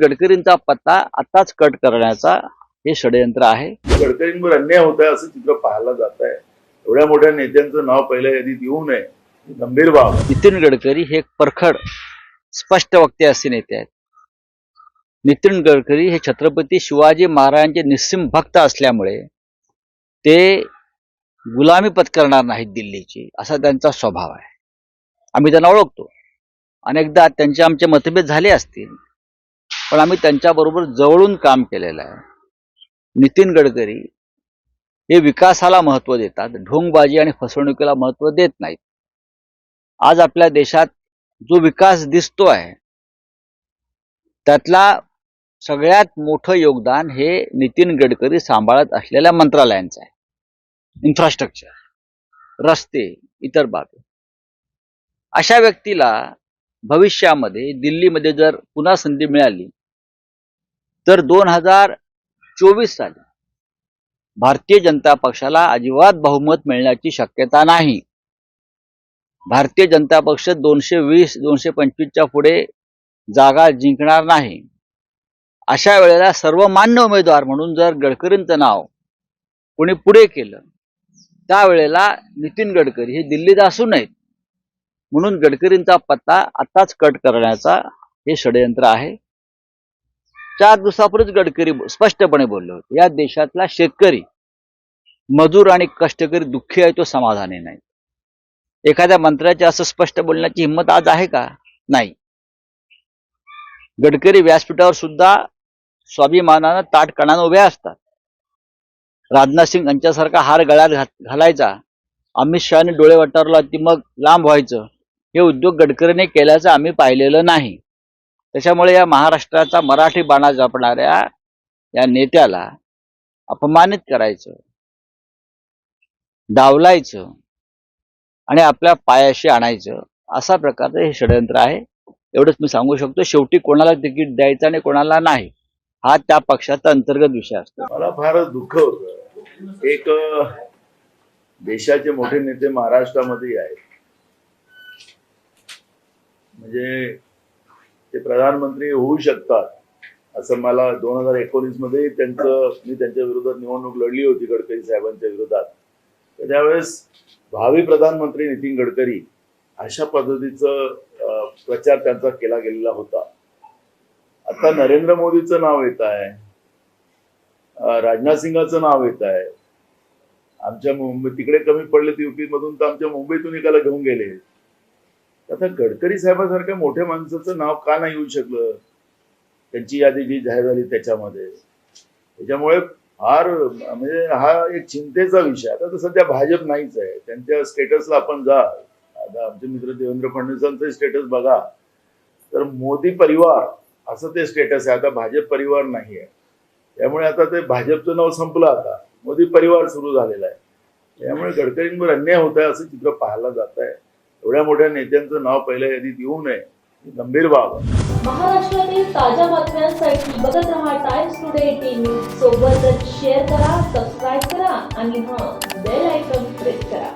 गडकरींचा पत्ता आताच कट करण्याचा हे षडयंत्र आहे. गडकरींवर अन्याय होत आहे असं चित्र पाहायला जात आहे. एवढ्या मोठ्या नेत्यांचं नाव पहिल्या यादीत येऊ नये. गंभीर बाब. नितीन गडकरी हे एक परखड स्पष्ट वक्ते असे नेते आहेत. नितीन गडकरी हे छत्रपती शिवाजी महाराजांचे निस्सिम भक्त असल्यामुळे ते गुलामी पत्करणार नाहीत दिल्लीची असा त्यांचा स्वभाव आहे. आम्ही त्यांना ओळखतो. अनेकदा त्यांचे आमचे मतभेद झाले असतील पण आम्ही त्यांच्याबरोबर जवळून काम केलेलं आहे. नितीन गडकरी हे विकासाला महत्त्व देतात ढोंगबाजी आणि फसवणुकीला महत्त्व देत नाहीत. आज आपल्या देशात जो विकास दिसतो आहे त्यातला सगळ्यात मोठं योगदान हे नितीन गडकरी सांभाळत असलेल्या मंत्रालयांचं आहे. इन्फ्रास्ट्रक्चर रस्ते इतर बाबी. अशा व्यक्तीला भविष्यामध्ये दिल्लीमध्ये जर पुन्हा संधी मिळाली तर दोन हजार चोवीस साली भारतीय जनता पक्षाला अजिबात बहुमत मिळण्याची शक्यता नाही. भारतीय जनता पक्ष दोनशे वीस दोनशे पंचवीसच्या पुढे जागा जिंकणार नाही. अशा वेळेला सर्वमान्य उमेदवार म्हणून जर गडकरींचं नाव कोणी पुढे केलं त्यावेळेला नितीन गडकरी हे दिल्लीत असू नयेत. म्हणून गडकरींचा पत्ता आताच कट करण्याचा हे षडयंत्र आहे. चार दिवसापूर्वीच गडकरी स्पष्टपणे बोलले होते या देशातला शेतकरी मजूर आणि कष्टकरी दुःखी आहे तो समाधानी नाही. एखाद्या मंत्र्याचे असं स्पष्ट बोलण्याची हिंमत आज आहे का? नाही. गडकरी व्यासपीठावर सुद्धा स्वाभिमानानं ताटकणानं उभ्या असतात. राजनाथ सिंग यांच्यासारखा हार गळ्यात घात- घालायचा. अमित शहाने डोळे वटारला की मग लांब व्हायचं. हे उद्योग गडकरीने केल्याचं आम्ही पाहिलेलं नाही. त्याच्यामुळे या महाराष्ट्राचा मराठी बाणा जपणाऱ्या या नेत्याला अपमानित करायचं डावलायचं आणि आपल्या पायाशी आणायचं असा प्रकारचं हे षडयंत्र आहे. एवढंच मी सांगू शकतो शेवटी कोणाला तिकीट द्यायचं आणि कोणाला नाही हा त्या पक्षाचा अंतर्गत विषय असतो. मला फार दुःख होत. एक देशाचे मोठे नेते महाराष्ट्रामध्ये आहेत. म्हणजे ते प्रधानमंत्री होऊ शकतात. असं मला दोन हजार एकोणीसमध्ये त्यांचं मी त्यांच्या विरोधात निवडणूक लढली होती गडकरी साहेबांच्या विरोधात. तर त्यावेळेस भावी प्रधानमंत्री नितीन गडकरी अशा पद्धतीचं प्रचार त्यांचा केला गेलेला होता. आता नरेंद्र मोदीचं नाव येत आहे. राजनाथ सिंगाचं नाव येत आहे. आमच्या मुंबई तिकडे कमी पडले युपी मधून तर आमच्या मुंबईतून एकाला घेऊन गेले. आता गडकरी साहेबासारख्या मोठ्या माणसाचं नाव का नाही येऊ शकलं? त्यांची यादी जी जाहीर झाली त्याच्यामध्ये. त्याच्यामुळे फार म्हणजे हा एक चिंतेचा विषय. आता तर सध्या भाजप नाहीच आहे. त्यांच्या स्टेटसला आपण जा. आता आमचे मित्र देवेंद्र फडणवीसांचं स्टेटस बघा. तर मोदी परिवार असं ते स्टेटस आहे. आता भाजप परिवार नाही आहे. त्यामुळे आता ते भाजपचं नाव संपलं आता. मोदी परिवार सुरू झालेला आहे. त्यामुळे गडकरींवर अन्याय होत आहे असं चित्र पाहायला जात आहे. एवढ्या मोठ्या नेत्यांचं नाव पहिल्या यादीत येऊ नये गंभीर बाब महाराष्ट्रातील ताज्या बातम्यांसाठी बघत रहा टाइम्स टुडे टीव्ही सोबतच शेअर करा सबस्क्राईब करा आणि हा बेल आयकॉन प्रेस करा.